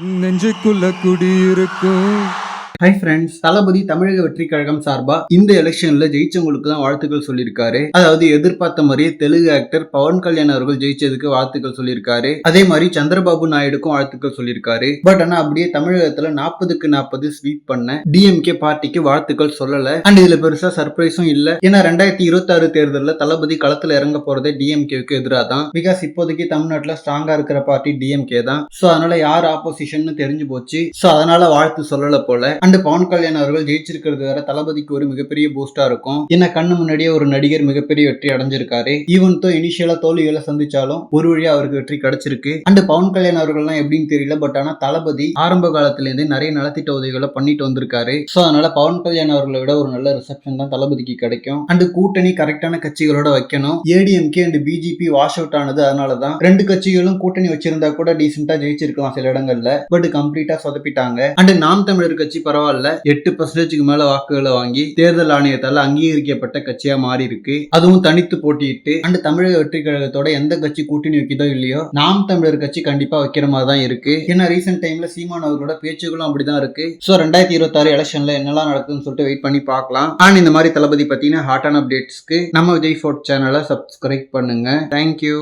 நெஞ்சுக்குள்ள குடியிருக்கும். Hi friends தளபதி தமிழக வெற்றி கழகம் சார்பா இந்த எலெக்ஷன்ல ஜெயிச்சவங்களுக்கு தான் வாழ்த்துக்கள் சொல்லியிருக்காரு. அதாவது எதிர்பார்த்த மாதிரியே தெலுங்கு ஆக்டர் பவன் கல்யாண் அவர்கள் ஜெயிச்சதுக்கு வாழ்த்துக்கள் சொல்லியிருக்காரு. அதே மாதிரி சந்திரபாபு நாயுடுக்கும் வாழ்த்துக்கள் சொல்லியிருக்காரு. பட் ஆனா அப்படியே தமிழகத்துல நாற்பதுக்கு நாற்பது ஸ்வீப் பண்ண டிஎம்கே பார்ட்டிக்கு வாழ்த்துக்கள் சொல்லல. அண்ட் இதுல பெருசா சர்ப்ரைஸும் இல்ல. ஏன்னா ரெண்டாயிரத்தி இருபத்தி ஆறு தேர்தலில் தளபதி களத்துல இறங்க போறதே டிஎம்கேவுக்கு எதிராக தான். பிகாஸ் இப்போதைக்கு தமிழ்நாட்டுல ஸ்ட்ராங்கா இருக்கிற பார்ட்டி டிஎம்கே தான். சோ அதனால யார் ஆப்போசிஷன் தெரிஞ்சு போச்சு. சோ அதனால வாழ்த்து சொல்லல போல. அண்ட் பவன் கல்யாண் அவர்கள் ஜெயிச்சிருக்கிறது வேற தளபதிக்கு ஒரு மிகப்பெரிய பூஸ்டா இருக்கும். ஏன்னா கண்ணு முன்னாடியே ஒரு நடிகர் மிகப்பெரிய வெற்றி அடைஞ்சிருக்காரு. ஈவன் தோ இனிஷியலா தோல்விகளை சந்திச்சாலும் ஒரு வழியா அவருக்கு வெற்றி கிடைச்சிருக்கு. அண்ட் பவன் கல்யாண் அவர்கள்லாம் எப்படின்னு தெரியல பட் ஆனா தளபதி ஆரம்ப காலத்துல இருந்தே நிறைய நலத்திட்ட உதவிகளை பண்ணிட்டு வந்திருக்காரு. சோ அதனால பவன் கல்யாண் அவர்களை விட ஒரு நல்ல ரிசப்ஷன் தான் தளபதிக்கு கிடைக்கும். அண்ட் கூட்டணி கரெக்டான கட்சிகளோட வைக்கணும். ADMK and BJP wash out ஆனது அதனால தான். ரெண்டு கட்சிகளும் கூட்டணி வச்சிருந்தா கூட டீசெண்டா ஜெயிச்சிருக்கலாம் சில இடங்கள்ல. பட் கம்ப்ளீட்டா சொதப்பிட்டாங்க. அண்ட் நாம் தமிழர் கட்சி பரவாயில்ல பரவாயில்ல. எட்டு பர்சன்டேஜுக்கு மேல வாக்குகளை வாங்கி தேர்தல் ஆணையத்தால் அங்கீகரிக்கப்பட்ட கட்சியா மாறி இருக்கு அதுவும் தனித்து போட்டியிட்டு அண்ட் தமிழக வெற்றி கழகத்தோட எந்த கட்சி கூட்டணி வைக்குதோ இல்லையோ நாம் தமிழர் கட்சி கண்டிப்பா வைக்கிற மாதிரி தான் இருக்கு. ஏன்னா ரீசெண்ட் டைம்ல சீமான் அவர்களோட பேச்சுகளும் அப்படிதான் இருக்கு. சோ ரெண்டாயிரத்தி இருபத்தாறு எலெக்ஷன்ல என்னெல்லாம் நடக்குதுன்னு சொல்லிட்டு வெயிட் பண்ணி பார்க்கலாம். அண்ட் இந்த மாதிரி தளபதி பார்த்தீங்கன்னா ஹாட்டான அப்டேட்ஸ்க்கு நம்ம விஜய் ஃபோர்ட் சேனலை சப்ஸ்கிரைப் பண்ணுங்க. Thank you